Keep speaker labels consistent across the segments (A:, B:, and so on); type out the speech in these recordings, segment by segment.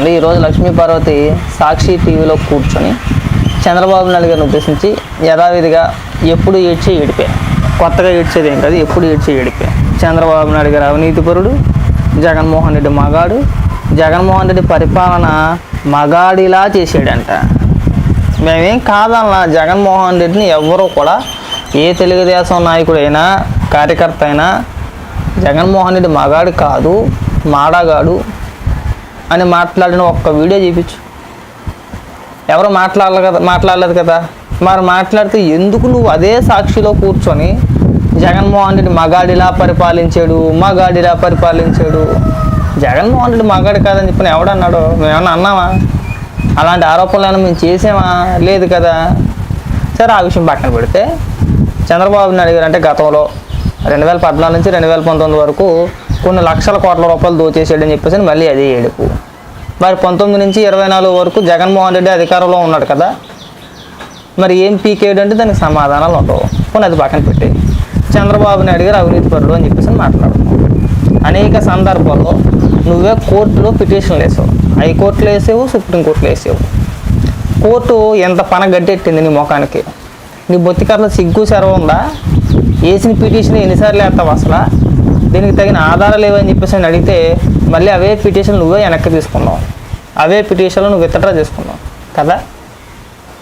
A: అంటే ఈరోజు లక్ష్మీ పార్వతి సాక్షి టీవీలో కూర్చొని చంద్రబాబు నాయుడు గారిని ఉద్దేశించి యథావిధిగా ఎప్పుడు ఏడ్చే ఏడిపే. కొత్తగా ఏడ్చేది ఏం కాదు ఎప్పుడు ఏడ్చే ఏడిపే. చంద్రబాబు నాయుడు గారు అవినీతిపరుడు జగన్మోహన్ రెడ్డి మగాడు జగన్మోహన్ రెడ్డి పరిపాలన మగాడిలా చేసాడంట. మేమేం కాదన్నా జగన్మోహన్ రెడ్డిని ఎవ్వరూ కూడా ఏ తెలుగుదేశం నాయకుడైనా కార్యకర్త అయినా జగన్మోహన్ రెడ్డి మగాడు కాదు మాడగాడు అని మాట్లాడిన ఒక్క వీడియో చూపించు. ఎవరు మాట్లాడలేదు కదా మాట్లాడలేదు కదా. మరి మాట్లాడితే ఎందుకు నువ్వు అదే సాక్షిలో కూర్చొని జగన్మోహన్ రెడ్డి మగాడిలా పరిపాలించాడు మగాడిలా పరిపాలించాడు. జగన్మోహన్ రెడ్డి మగాడు కాదని చెప్పిన ఎవడన్నాడు మేమన్నా అన్నామా? అలాంటి ఆరోపణలు మేము చేసామా? లేదు కదా. సరే ఆ విషయం పక్కన పెడితే చంద్రబాబు నాయుడు గారు అంటే గతంలో రెండు వేల పద్నాలుగు నుంచి రెండు వేల పంతొమ్మిది వరకు కొన్ని లక్షల కోట్ల రూపాయలు దోచేసాడని చెప్పేసి మళ్ళీ అదే ఏడుపు. మరి పంతొమ్మిది నుంచి ఇరవై నాలుగు వరకు జగన్మోహన్ రెడ్డి అధికారంలో ఉన్నాడు కదా మరి ఏం పీకేడు అంటే దానికి సమాధానాలు ఉండవు. కొన్ని అది పక్కన పెట్టి చంద్రబాబు నాయుడు గారు అవినీతి పరుడు అని చెప్పేసి మాట్లాడుతున్నాం అనేక సందర్భాల్లో నువ్వే కోర్టులో పిటిషన్లు వేసావు. హైకోర్టులో వేసావు సుప్రీంకోర్టులో వేసావు. కోర్టు ఎంత పన గడ్డెట్టింది నీ ముఖానికి? నీ బొత్తికర్ల సిగ్గు సెరవ ఉందా? వేసిన పిటిషన్ ఎన్నిసార్లు వేస్తావు అసలు? దీనికి తగిన ఆధారాలు లేవని చెప్పేసి అని అడిగితే మళ్ళీ అవే పిటిషన్ నువ్వే వెనక్కి తీసుకున్నావు. అవే పిటిషన్లు నువ్వు విత్డ్రా చేసుకున్నావు. కదా?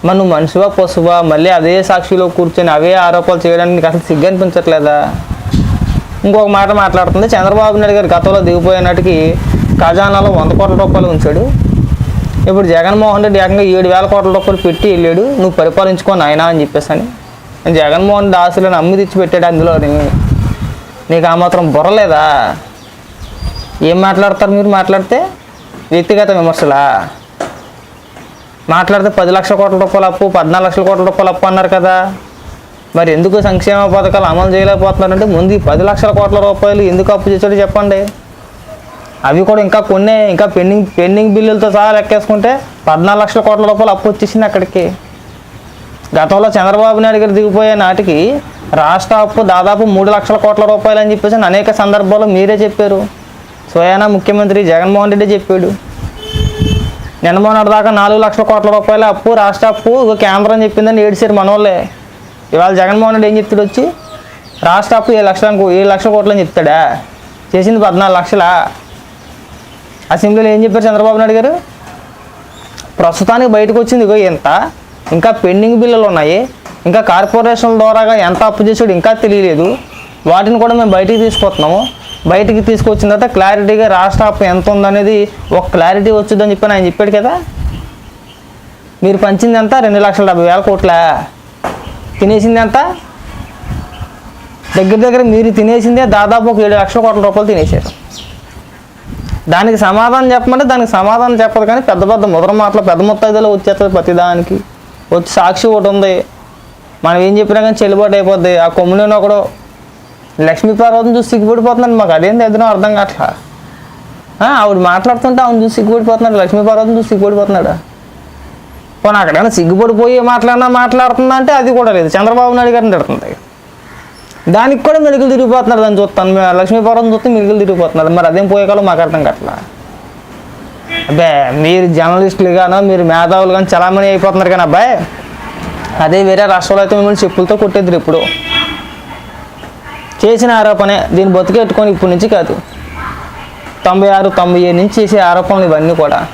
A: మరి నువ్వు మనిషివా పశువా? మళ్ళీ అదే సాక్షిలో కూర్చొని అవే ఆరోపణలు చేయడానికి నీకు అసలు సిగ్గు అనిపించట్లేదా? ఇంకొక మాట మాట్లాడుతుంది. చంద్రబాబు నాయుడు గారు గతంలో దిగిపోయినట్టుకి ఖజానాలో వంద కోట్ల రూపాయలు ఉంచాడు. ఇప్పుడు జగన్మోహన్ రెడ్డి ఏకంగా ఏడు వేల కోట్ల రూపాయలు పెట్టి వెళ్ళాడు. నువ్వు పరిపాలించుకోను ఆయన అని చెప్పేసి అని జగన్మోహన్ రెడ్డి ఆశలను అమ్మి తెచ్చి పెట్టాడు అందులోని. నీకు ఆ మాత్రం బుర్రలేదా ఏం మాట్లాడతారు మీరు మాట్లాడితే? వ్యక్తిగత విమర్శలా? మాట్లాడితే పది లక్షల కోట్ల రూపాయలు అప్పు పద్నాలుగు లక్షల కోట్ల రూపాయలు అప్పు అన్నారు కదా. మరి ఎందుకు సంక్షేమ పథకాలు అమలు చేయలేకపోతున్నారంటే ముందు ఈ పది లక్షల కోట్ల రూపాయలు ఎందుకు అప్పు చేసాడో చెప్పండి. అవి కూడా ఇంకా కొన్ని ఇంకా పెండింగ్ పెండింగ్ బిల్లులతో సహా లెక్కేసుకుంటే పద్నాలుగు లక్షల కోట్ల రూపాయలు అప్పు వచ్చేసింది అక్కడికి. గతంలో చంద్రబాబు నాయుడు గారు దిగిపోయే నాటికి రాష్ట్ర అప్పు దాదాపు మూడు లక్షల కోట్ల రూపాయలు అని చెప్పేసి అనేక సందర్భాల్లో మీరే చెప్పారు. స్వయానా ముఖ్యమంత్రి జగన్మోహన్ రెడ్డి చెప్పాడు. నిన్న మొన్నటి దాకా నాలుగు లక్షల కోట్ల రూపాయల అప్పు రాష్ట్ర అప్పు కేంద్రం చెప్పిందని ఏడిసారు మనోళ్ళే. ఇవాళ జగన్మోహన్ రెడ్డి ఏం చెప్తాడు వచ్చి? రాష్ట్ర అప్పు ఏడు లక్షలకు ఏడు లక్షల కోట్లు అని చెప్తాడా? చేసింది పద్నాలుగు లక్షలా? అసెంబ్లీలో ఏం చెప్పారు చంద్రబాబు నాయుడు గారు? ప్రస్తుతానికి బయటకు వచ్చింది ఇగో ఇంకా పెండింగ్ బిల్లులు ఉన్నాయి. ఇంకా కార్పొరేషన్ ద్వారాగా ఎంత అప్పు చేసాడు ఇంకా తెలియలేదు. వాటిని కూడా మేము బయటికి తీసుకొస్తున్నాము. బయటికి తీసుకొచ్చిన తర్వాత క్లారిటీగా రాష్ట్ర అప్పు ఎంత ఉందనేది ఒక క్లారిటీ వచ్చిందని చెప్పి ఆయన చెప్పాడు కదా. మీరు పంచింది ఎంత? రెండు లక్షల డెబ్బై వేల కోట్ల? తినేసింది ఎంత? దగ్గర దగ్గర మీరు తినేసిందే దాదాపు ఒక ఏడు లక్షల కోట్ల రూపాయలు తినేశారు. దానికి సమాధానం చెప్పమంటే దానికి సమాధానం చెప్పదు కానీ పెద్ద పెద్ద ముద్ర మాటలు పెద్ద ముత్తైదలో వచ్చేస్తుంది ప్రతి దానికి వచ్చి సాక్షి ఒకటి ఉంది. మనం ఏం చెప్పినా కానీ చెల్లుబాటు అయిపోద్ది. ఆ కొమ్ములోని ఒకడు లక్ష్మీ పార్వతిని చూసి సిగ్గుపడిపోతున్నాడు మాకు. అదేం తెద్దనో అర్థం కావట్లా? ఆవిడ మాట్లాడుతుంటే ఆవిడ చూసి సిగ్గుపడిపోతున్నాడు. లక్ష్మీ పార్వతిని చూసి సిగ్గుపడిపోతున్నాడు? పోనీ అక్కడైనా సిగ్గుపడిపోయి మాట్లాడినా మాట్లాడుతుందా అంటే అది కూడా లేదు. చంద్రబాబు నాయుడు గారిని తిడుతుంది. దానికి కూడా మెలుగులు తిరిగిపోతున్నారు దాన్ని చూస్తాను. లక్ష్మీ లక్ష్మీపురం చూస్తే మెలుగులు తిరిగిపోతున్నాడు. మరి అదేం పోయేకాలం మాకు అర్థం కావట్లా? అబ్బే మీరు జర్నలిస్టులు గానో మీరు మేధావులు కానీ చలామణి అయిపోతున్నారు కానీ అబ్బాయి. అదే వేరే రాష్ట్రంలో అయితే మిమ్మల్ని చెప్పులతో కొట్టేద్దరు ఇప్పుడు చేసిన ఆరోపణే దీన్ని బతికెట్టుకొని ఇప్పటి నుంచి కాదు. తొంభై ఆరు తొంభై ఏడు నుంచి చేసే ఆరోపణలు ఇవన్నీ కూడా.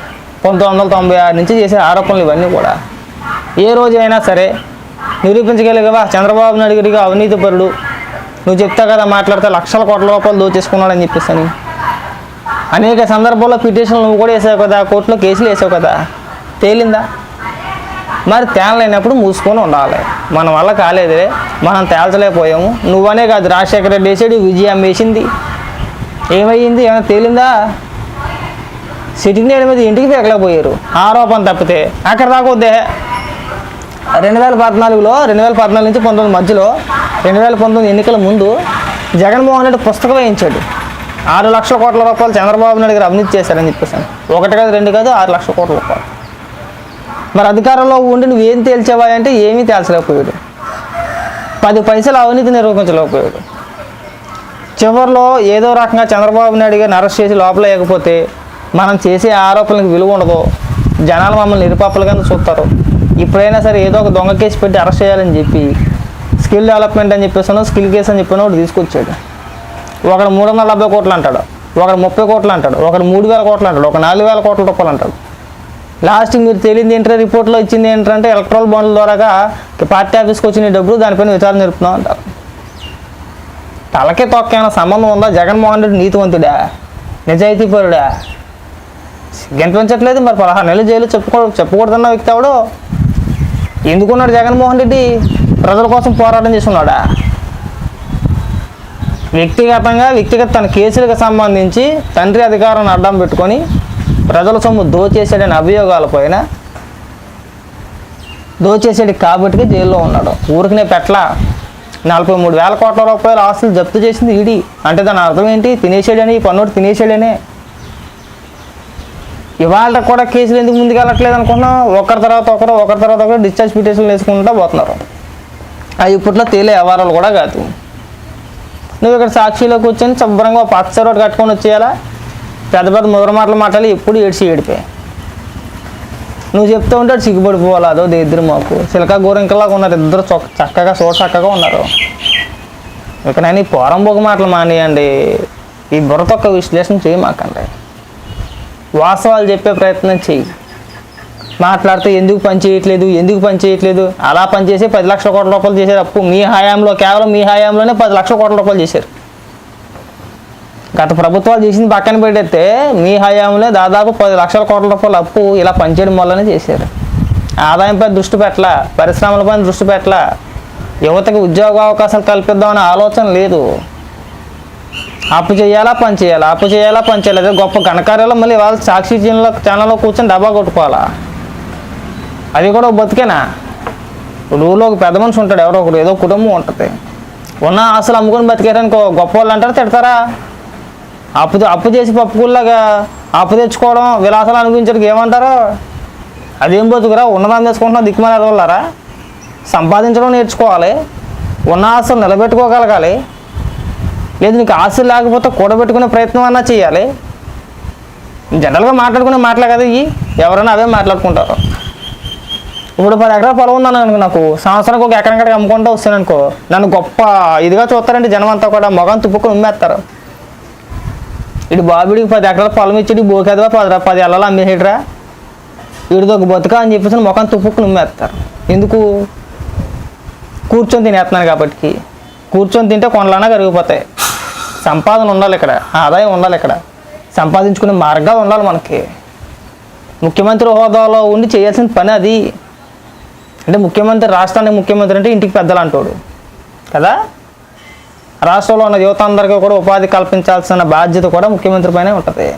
A: పంతొమ్మిది వందల తొంభై ఆరు నుంచి చేసే ఆరోపణలు ఇవన్నీ కూడా. ఏ రోజైనా సరే నిరూపించగలిగవా? చంద్రబాబు నాయుడు గారికి అవినీతి పరుడు. నువ్వు చెప్తా కదా మాట్లాడితే లక్షల కోట్ల రూపాయలు దోచేసుకున్నాడని చెప్పేసి అని. అనేక సందర్భాల్లో పిటిషన్లు నువ్వు కూడా వేసావు కదా కోర్టులో కేసులు వేసావు కదా. తేలిందా? మరి తేలలేనప్పుడు మూసుకొని ఉండాలి. మన వల్ల కాలేదులే మనం తేల్చలేకపోయాము. నువ్వనే కాదు రాజశేఖర రెడ్డి వేసాడు విజయం వేసింది. ఏమయ్యింది ఏమైనా తేలిందా? సిట్టింగ్ నేడు మీద ఇంటికి పెరగలేకపోయారు ఆరోపణ తప్పితే అక్కడ దాకా వద్దే రెండు వేల పద్నాలుగులో రెండు వేల పద్నాలుగు నుంచి పంతొమ్మిది మధ్యలో రెండు వేల పంతొమ్మిది ఎన్నికల ముందు జగన్మోహన్ రెడ్డి పుస్తకం వేయించాడు. ఆరు లక్షల కోట్ల రూపాయలు చంద్రబాబు నాయుడు గారు అవినీతి చేశారని చెప్పేసి. ఒకటి కాదు రెండు కాదు ఆరు లక్షల కోట్ల రూపాయలు. మరి అధికారంలో ఉండి నువ్వు ఏం అంటే ఏమీ తేల్చలేకపోయాడు. పది పైసలు అవినీతి నిర్వహించలేకపోయాడు. చివరిలో ఏదో రకంగా చంద్రబాబు నాయుడు గారిని అరెస్ట్ చేసి లోపల లేకపోతే మనం చేసే ఆరోపణలకు విలువ ఉండదు. జనాలు మమ్మల్ని నిరుపాపలుగా చూస్తారు. ఇప్పుడైనా సరే ఏదో ఒక దొంగ కేసు పెట్టి అరెస్ట్ చేయాలని చెప్పి స్కిల్ డెవలప్మెంట్ అని చెప్పేసాను స్కిల్ కేసు అని చెప్పిన ఒకటి తీసుకొచ్చాడు. ఒకడు మూడు వందల డెబ్బై కోట్లు అంటాడు. ఒకడు ముప్పై కోట్లు అంటాడు. ఒకడు మూడు వేల కోట్లు అంటాడు. ఒక నాలుగు వేల కోట్ల రూపాయలు అంటాడు. లాస్ట్ మీరు తెలియదు ఏంటంటే రిపోర్ట్లో ఇచ్చింది ఏంటంటే ఎలక్ట్రల్ బాండ్ల ద్వారాగా పార్టీ ఆఫీస్కి వచ్చిన డబ్బులు దానిపైన విచారణ జరుపుతున్నాం అంటారు. తలకే తొక్కైన సంబంధం ఉందా? జగన్మోహన్ రెడ్డి నీతివంతుడా? నిజాయితీపరుడా? గెంపించట్లేదు మరి పదహారు నెలలు జైలు చెప్పుకో చెప్పకూడదన్న వ్యక్తి ఎవడు? ఎందుకున్నాడు జగన్మోహన్ రెడ్డి? ప్రజల కోసం పోరాటం చేస్తున్నాడా? వ్యక్తిగతంగా వ్యక్తిగత తన కేసులకు సంబంధించి తండ్రి అధికారాన్ని అడ్డం పెట్టుకొని ప్రజల సొమ్ము దోచేసాడని అభియోగాల పైన దోచేసాడు కాబట్టి జైల్లో ఉన్నాడు. ఊరికనే పెట్ల నలభై మూడు వేల కోట్ల రూపాయల ఆస్తులు జప్తు చేసింది ఈడీ. అంటే దాని అర్థం ఏంటి? తినేసాడని ఈ పన్నోడు తినేసాడనే ఇవాళ కూడా కేసులు ఎందుకు ముందుకు వెళ్ళట్లేదు అనుకున్నాం ఒకరి తర్వాత ఒకరు ఒకరి తర్వాత ఒకరు డిశ్చార్జ్ పిటిషన్లు వేసుకుంటూ పోతున్నారు. అవి ఇప్పట్లో తేలే వ్యవహారాలు కూడా కాదు. నువ్వు ఇక్కడ సాక్షిలో కూర్చొని శుభ్రంగా ఒక పచ్చ రోడ్డు కట్టుకొని వచ్చేయాలా? పెద్ద పెద్ద ముద్ర మాటలు మాటలు ఎప్పుడు ఏడ్చి ఏడిపోయి నువ్వు చెప్తూ ఉంటే అటు సిగ్గుపడిపోవాలి అదో ఇద్దరు మాకు. సిలకా గోరింకలాగా ఉన్నారు. ఇద్దరు చొక్క చక్కగా చూడ చక్కగా ఉన్నారు. ఇక నేను ఈ పోరంబోకు మాటలు మానేయండి. ఈ బుర్రతొక్క విశ్లేషణ చేయమాకండి వాస్తవాలు చెప్పే ప్రయత్నం చెయ్యి మాట్లాడితే ఎందుకు పని చేయట్లేదు? ఎందుకు పని చేయట్లేదు? అలా పనిచేసి పది లక్షల కోట్ల రూపాయలు చేశారు. అప్పు మీ హయాంలో కేవలం మీ హయాంలోనే పది లక్షల కోట్ల రూపాయలు చేశారు. గత ప్రభుత్వాలు చేసింది పక్కన పెడితే మీ హయాంలో దాదాపు పది లక్షల కోట్ల రూపాయల అప్పు ఇలా పనిచేయడం వల్లనే చేశారు. ఆదాయంపై దృష్టి పెట్టల పరిశ్రమలపై దృష్టి పెట్టల యువతకి ఉద్యోగ అవకాశాలు కల్పిద్దామనే ఆలోచన లేదు. అప్పు చేయాలా పని చేయాలా? అప్పు చేయాలా పని చేయాలి అదే గొప్ప ఘనకార్యాలు మళ్ళీ వాళ్ళ సాక్షి ఛానల్లో ఛానల్లో కూర్చొని డబ్బా కొట్టుకోవాలా? అది కూడా ఒక బతికేనా? ఊళ్ళో ఒక పెద్ద మనిషి ఉంటాడు ఎవరో ఒకడు ఏదో కుటుంబం ఉంటుంది. ఉన్న అసలు అమ్ముకొని బతికారనుకో గొప్ప వాళ్ళు అంటారు తిడతారా? అప్పు అప్పు చేసి పప్పుకుల్లాగా అప్పు తెచ్చుకోవడం విలాసాలు అనిపించడానికి ఏమంటారో? అదేం బతుకురా? ఉన్నదాన్ని తెచ్చుకుంటున్నా దిక్కుమాలి ఎదగలరా సంపాదించడం నేర్చుకోవాలి. ఉన్న ఆస్తులు నిలబెట్టుకోగలగాలి. లేదు నీకు ఆస్తులు లేకపోతే కూడబెట్టుకునే ప్రయత్నం అన్నా చేయాలి. జనరల్గా మాట్లాడుకునే మాటలే కదా ఇవి. ఎవరైనా అవే మాట్లాడుకుంటారు. ఇప్పుడు పది ఎకరాల పొలం ఉందని అనుకో నాకు. సంవత్సరానికి ఒక ఎకరం కడికి అమ్ముకుంటూ వస్తాను అనుకో. నన్ను గొప్ప ఇదిగా చూస్తారండి జనం అంతా కూడా మొగం తుప్పుకొని ఉమ్మేస్తారు. ఇటు బాబుడికి పది ఎకరాల పొలం ఇచ్చి బోకేదవా పది పది ఎల్లలో అమ్మేసేటరా? వీడితో ఒక బతుక అని చెప్పేసి ముఖం తుప్పుకు నుమ్మేస్తారు. ఎందుకు? కూర్చొని తినేస్తున్నాను కాబట్టి కూర్చొని తింటే కొనలన్నా కరిగిపోతాయి. సంపాదన ఉండాలి ఇక్కడ ఆదాయం ఉండాలి ఇక్కడ. సంపాదించుకునే మార్గాలు ఉండాలి మనకి. ముఖ్యమంత్రి హోదాలో ఉండి చేయాల్సిన పని అది. అంటే ముఖ్యమంత్రి రాష్ట్రానికి ముఖ్యమంత్రి అంటే ఇంటికి పెద్దలు అంటాడు కదా? రాష్ట్రంలో ఉన్న యువత అందరికీ కూడా ఉపాధి కల్పించాల్సిన బాధ్యత కూడా ముఖ్యమంత్రి పైనే ఉంటుంది.